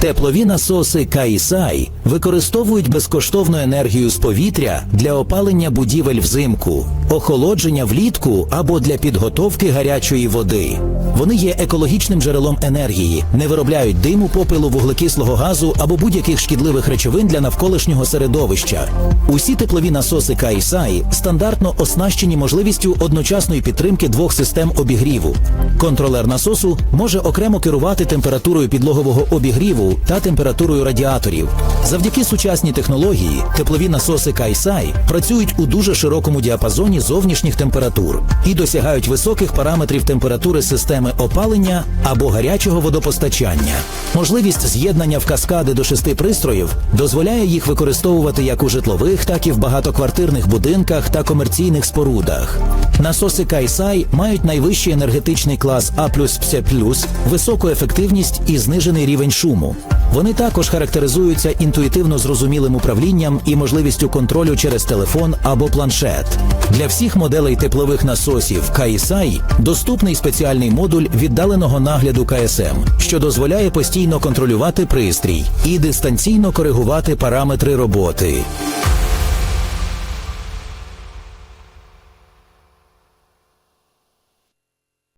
Теплові насоси Каїсай використовують безкоштовну енергію з повітря для опалення будівель взимку, охолодження влітку або для підготовки гарячої води. Вони є екологічним джерелом енергії, не виробляють диму, попелу, вуглекислого газу або будь-яких шкідливих речовин для навколишнього середовища. Усі теплові насоси Каїсай стандартно оснащені можливістю одночасної підтримки двох систем обігріву. Контролер насосу може окремо керувати температурою підлогового обігріву та температурою радіаторів. Завдяки сучасній технології теплові насоси Кайсай працюють у дуже широкому діапазоні зовнішніх температур і досягають високих параметрів температури системи опалення або гарячого водопостачання. Можливість з'єднання в каскади до шести пристроїв дозволяє їх використовувати як у житлових, так і в багатоквартирних будинках та комерційних спорудах. Насоси Кайсай мають найвищий енергетичний клас А++, високу ефективність і знижений рівень шуму. Вони також характеризуються інтуїтивно зрозумілим управлінням і можливістю контролю через телефон або планшет. Для всіх моделей теплових насосів KSI доступний спеціальний модуль віддаленого нагляду КСМ, що дозволяє постійно контролювати пристрій і дистанційно коригувати параметри роботи.